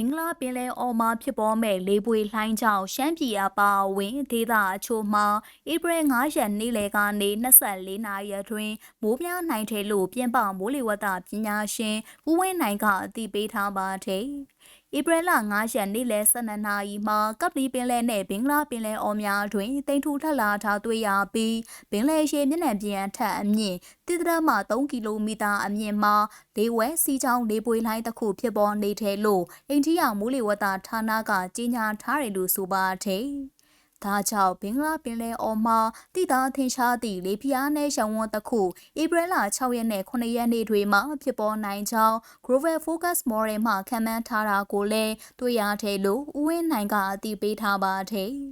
င်္ဂလားပင်လယ်အော်မှာဖြစ်ပေါ်မဲ့လေပွေလှိုင်းကြောင့်ရှမ်းပြည်အပါအဝင်ဒေသအချို့မှာဧပြီ9ရက်နေ့လယ်ကနေ24နာရီအတွင်းမိုးများနိုင်တယ်လို့ပြင်ပမိုးလေဝသပညာရှင်ဦးဝင်းနိုင်ကအသိပေးထားပါတယ်။ ဧပြီလ9ရက်နေ့လယ်12နာရီမှာကပလီပင်လယ်နဲ့ဘင်္ဂလားပင်လယ်အော်များတွင်တိမ်ထူထပ်လာထားတွေ့ရပြီးပင်လယ်ရေမျက်နှာပြင်အထက်အမြင့်တိတရမှ3ကီလိုမီတာအမြင့်မှာလေဝဲစီချောင်းလေပွေလှိုင်းတစ်ခုဖြစ်ပေါ်နေတယ်လို့အိန္ဒိယမိုးလေဝသဌာနကကြေညာထားတယ်လို့ဆိုပါတယ်။ ဒါကြောင့်ဘင်္ဂလားပင်လယ်အော်မှာတိသားထင်ရှားသည့်လေပြားနဲ့ရှောင်းဝန်းတစ်ခုဧပြီလ6ရက်နဲ့9ရက်နေ့တွေမှာဖြစ်ပေါ်နိုင်ကြောင်း Global Focus Model မှခန့်မှန်းထားတာကိုလည်းတွေ့ရတယ်လို့ဦးဝင်းနိုင်ကအသိပေးထားပါတယ်။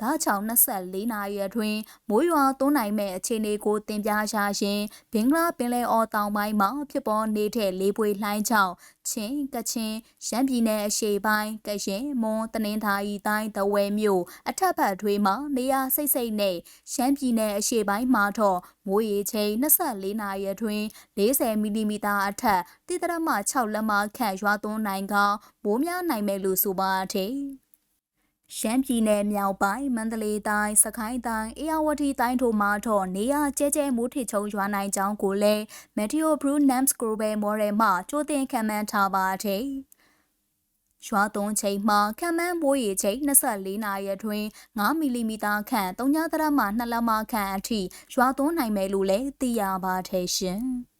ဒါကြောင့်24နာရီအတွင်းမိုးရွာသွန်းနိုင်မဲ့အခြေအနေကိုတင်ပြရရင်ဘင်္ဂလားပင်လယ်အော်တောင်ပိုင်းမှာဖြစ်ပေါ်နေတဲ့လေပွေလှိုင်းကြောင့်ချင်းကချင်ရှမ်းပြည်နယ်အရှေ့ပိုင်းကရင်မွန်တနင်္သာရီတိုင်းတဝဲမြို့အထက်ဘက်တွေမှာနေရာစိတ်စိတ်နဲ့ရှမ်းပြည်နယ်အရှေ့ပိုင်းမှာတော့မိုးရေချိန်24နာရီအတွင်း40မီလီမီတာအထက်တိတရမ6လက်မခန့်ရွာသွန်းနိုင်ကမိုးများနိုင်မယ်လို့ဆိုပါတယ် ရှမ်းပြည်နယ်မြောက်ပိုင်းမန္တလေးတိုင်းစကိုင်းတိုင်းအေရဝတီတိုင်းတို့မှာတော့နေရကျဲကျဲမိုးထစ်ချုံရွာနိုင်ကြောင်းကိုလည်း Meteo Brew Nams Global Model မှကြိုတင်ခံမှန်းထားပါတယ်။ရွာသွန်းချိန်မှာခံမှန်းမိုးရေချိန်24နာရီအတွင်း9မီလီမီတာခန့်3ညသရမှ2လမခန့်အထိရွာသွန်းနိုင်မယ်လို့လည်းသိရပါတယ်ရှင်။